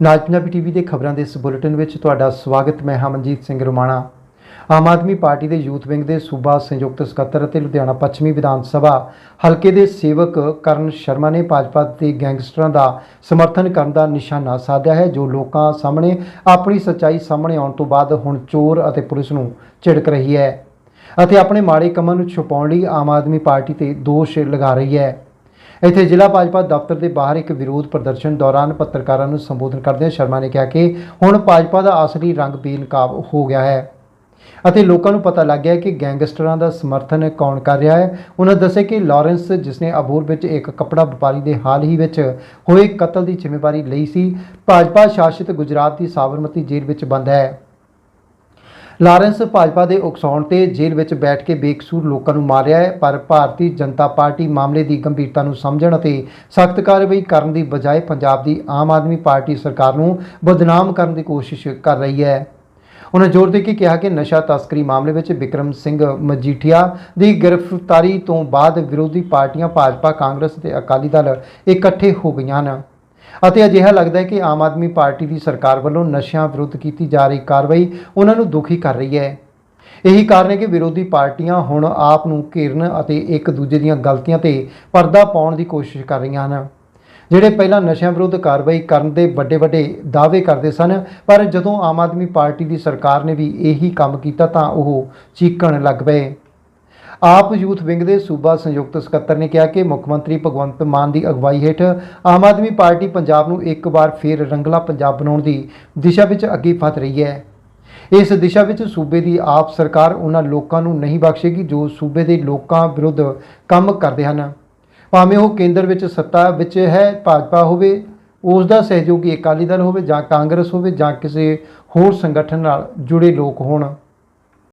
ਨਾਜ Punjabi TV ਦੇ ਖਬਰਾਂ ਦੇ ਇਸ ਬੁਲੇਟਿਨ ਵਿੱਚ ਤੁਹਾਡਾ ਸਵਾਗਤ। ਮੈਂ ਹਮਨਜੀਤ ਸਿੰਘ ਰੋਮਾਣਾ। ਆਮ ਆਦਮੀ ਪਾਰਟੀ ਦੇ ਯੂਥ ਵਿੰਗ ਦੇ ਸੂਬਾ ਸੰਯੁਕਤ ਸਕੱਤਰ ਅਤੇ ਲੁਧਿਆਣਾ ਪੱਛਮੀ ਵਿਧਾਨ ਸਭਾ ਹਲਕੇ ਦੇ ਸੇਵਕ ਕਰਨ ਸ਼ਰਮਾ ਨੇ ਭਾਜਪਾ ਦੇ ਗੈਂਗਸਟਰਾਂ ਦਾ ਸਮਰਥਨ ਕਰਨ ਦਾ ਨਿਸ਼ਾਨਾ ਸਾਧਿਆ ਹੈ, ਜੋ ਲੋਕਾਂ ਸਾਹਮਣੇ ਆਪਣੀ ਸੱਚਾਈ ਸਾਹਮਣੇ ਆਉਣ ਤੋਂ ਬਾਅਦ ਹੁਣ ਚੋਰ ਅਤੇ ਪੁਲਿਸ ਨੂੰ ਝਿੜਕ ਰਹੀ ਹੈ ਅਤੇ ਆਪਣੇ ਮਾੜੇ ਕੰਮਾਂ ਨੂੰ ਛੁਪਾਉਣ ਲਈ ਆਮ ਆਦਮੀ ਪਾਰਟੀ ਤੇ ਦੋਸ਼ ਲਗਾ ਰਹੀ ਹੈ। ਇੱਥੇ ਜ਼ਿਲ੍ਹਾ ਭਾਜਪਾ ਦਫ਼ਤਰ ਦੇ ਬਾਹਰ ਇੱਕ ਵਿਰੋਧ ਪ੍ਰਦਰਸ਼ਨ ਦੌਰਾਨ ਪੱਤਰਕਾਰਾਂ ਨੂੰ ਸੰਬੋਧਨ ਕਰਦਿਆਂ ਸ਼ਰਮਾ ਨੇ ਕਿਹਾ ਕਿ ਹੁਣ ਭਾਜਪਾ ਦਾ ਅਸਲੀ ਰੰਗ ਬੇਨਕਾਬ ਹੋ ਗਿਆ ਹੈ। ਅਤੇ ਲੋਕਾਂ ਨੂੰ ਪਤਾ ਲੱਗ ਗਿਆ ਕਿ ਗੈਂਗਸਟਰਾਂ ਦਾ ਸਮਰਥਨ ਕੌਣ ਕਰ ਰਿਹਾ ਹੈ। ਉਹਨਾਂ ਦੱਸਿਆ ਕਿ ਲਾਰੈਂਸ ਜਿਸਨੇ ਅਬੂਰ ਵਿੱਚ ਇੱਕ ਕੱਪੜਾ ਵਪਾਰੀ ਦੇ ਹਾਲ ਹੀ ਵਿੱਚ ਹੋਏ ਕਤਲ ਦੀ ਜ਼ਿੰਮੇਵਾਰੀ ਲਈ ਸੀ, ਭਾਜਪਾ ਸ਼ਾਸਿਤ ਗੁਜਰਾਤ ਦੀ ਸਾਬਰਮਤੀ ਜੇਲ੍ਹ ਵਿੱਚ ਬੰਦ ਹੈ। ਲਾਰੈਂਸ ਭਾਜਪਾ ਦੇ ਉਕਸਾਉਣ ਤੇ ਜੇਲ੍ਹ ਵਿੱਚ ਬੈਠ ਕੇ ਬੇਕਸੂਰ ਲੋਕਾਂ ਨੂੰ ਮਾਰਿਆ ਹੈ, ਪਰ ਭਾਰਤੀ ਜਨਤਾ ਪਾਰਟੀ ਮਾਮਲੇ ਦੀ ਗੰਭੀਰਤਾ ਨੂੰ ਸਮਝਣ ਅਤੇ ਸਖਤ ਕਾਰਵਾਈ ਕਰਨ ਦੀ ਬਜਾਏ ਪੰਜਾਬ ਦੀ ਆਮ ਆਦਮੀ ਪਾਰਟੀ ਸਰਕਾਰ ਨੂੰ ਬਦਨਾਮ ਕਰਨ ਦੀ ਕੋਸ਼ਿਸ਼ ਕਰ ਰਹੀ ਹੈ। ਉਹਨਾਂ ਜ਼ੋਰ ਦੇ ਕੇ ਕਿਹਾ ਕਿ ਨਸ਼ਾ ਤਸਕਰੀ ਮਾਮਲੇ ਵਿੱਚ ਵਿਕਰਮ ਸਿੰਘ ਮਜੀਠੀਆ ਦੀ ਗ੍ਰਿਫਤਾਰੀ ਤੋਂ ਬਾਅਦ ਵਿਰੋਧੀ ਪਾਰਟੀਆਂ ਭਾਜਪਾ, ਕਾਂਗਰਸ ਤੇ ਅਕਾਲੀ ਦਲ ਇਕੱਠੇ ਹੋ ਗਈਆਂ ਹਨ। ਅਤੇ ਅਜਿਹਾ ਲੱਗਦਾ ਹੈ ਕਿ ਆਮ ਆਦਮੀ ਪਾਰਟੀ ਦੀ ਸਰਕਾਰ ਵੱਲੋਂ ਨਸ਼ਿਆਂ ਵਿਰੁੱਧ ਕੀਤੀ ਜਾ ਰਹੀ ਕਾਰਵਾਈ ਉਹਨਾਂ ਨੂੰ ਦੁਖੀ ਕਰ ਰਹੀ ਹੈ। ਇਹੀ ਕਾਰਨ ਹੈ ਕਿ ਵਿਰੋਧੀ ਪਾਰਟੀਆਂ ਹੁਣ ਆਪ ਨੂੰ ਘੇਰਨ ਅਤੇ ਇੱਕ ਦੂਜੇ ਦੀਆਂ ਗਲਤੀਆਂ ਤੇ ਪਰਦਾ ਪਾਉਣ ਦੀ ਕੋਸ਼ਿਸ਼ ਕਰ ਰਹੀਆਂ ਹਨ। ਜਿਹੜੇ ਪਹਿਲਾਂ ਨਸ਼ਿਆਂ ਵਿਰੁੱਧ ਕਾਰਵਾਈ ਕਰਨ ਦੇ ਵੱਡੇ ਵੱਡੇ ਦਾਅਵੇ ਕਰਦੇ ਸਨ, ਪਰ ਜਦੋਂ ਆਮ ਆਦਮੀ ਪਾਰਟੀ ਦੀ ਸਰਕਾਰ ਨੇ ਵੀ ਇਹੀ ਕੰਮ ਕੀਤਾ ਤਾਂ ਉਹ ਚੀਕਣ ਲੱਗ ਪਏ। ਆਪ ਯੂਥ ਵਿੰਗ ਦੇ ਸੂਬਾ ਸੰਯੁਕਤ ਸਕੱਤਰ ਨੇ ਕਿਹਾ ਕਿ ਮੁੱਖ ਮੰਤਰੀ ਭਗਵੰਤ ਮਾਨ ਦੀ ਅਗਵਾਈ ਹੇਠ ਆਮ ਆਦਮੀ ਪਾਰਟੀ ਪੰਜਾਬ ਨੂੰ ਇੱਕ ਵਾਰ ਫੇਰ ਰੰਗਲਾ ਪੰਜਾਬ ਬਣਾਉਣ ਦੀ ਦਿਸ਼ਾ ਵਿੱਚ ਅੱਗੇ ਫਤ ਰਹੀ ਹੈ। ਇਸ ਦਿਸ਼ਾ ਵਿੱਚ ਸੂਬੇ ਦੀ ਆਪ ਸਰਕਾਰ ਉਹਨਾਂ ਲੋਕਾਂ ਨੂੰ ਨਹੀਂ ਬਖਸ਼ੇਗੀ ਜੋ ਸੂਬੇ ਦੇ ਲੋਕਾਂ ਵਿਰੁੱਧ ਕੰਮ ਕਰਦੇ ਹਨ। ਭਾਵੇਂ ਉਹ ਕੇਂਦਰ ਵਿੱਚ ਸੱਤਾ ਵਿੱਚ ਹੈ, ਭਾਜਪਾ ਹੋਵੇ, ਉਸ ਦਾ ਸਹਿਯੋਗੀ ਅਕਾਲੀ ਦਲ ਹੋਵੇ ਜਾਂ ਕਾਂਗਰਸ ਹੋਵੇ ਜਾਂ ਕਿਸੇ ਹੋਰ ਸੰਗਠਨ ਨਾਲ ਜੁੜੇ ਲੋਕ ਹੋਣ।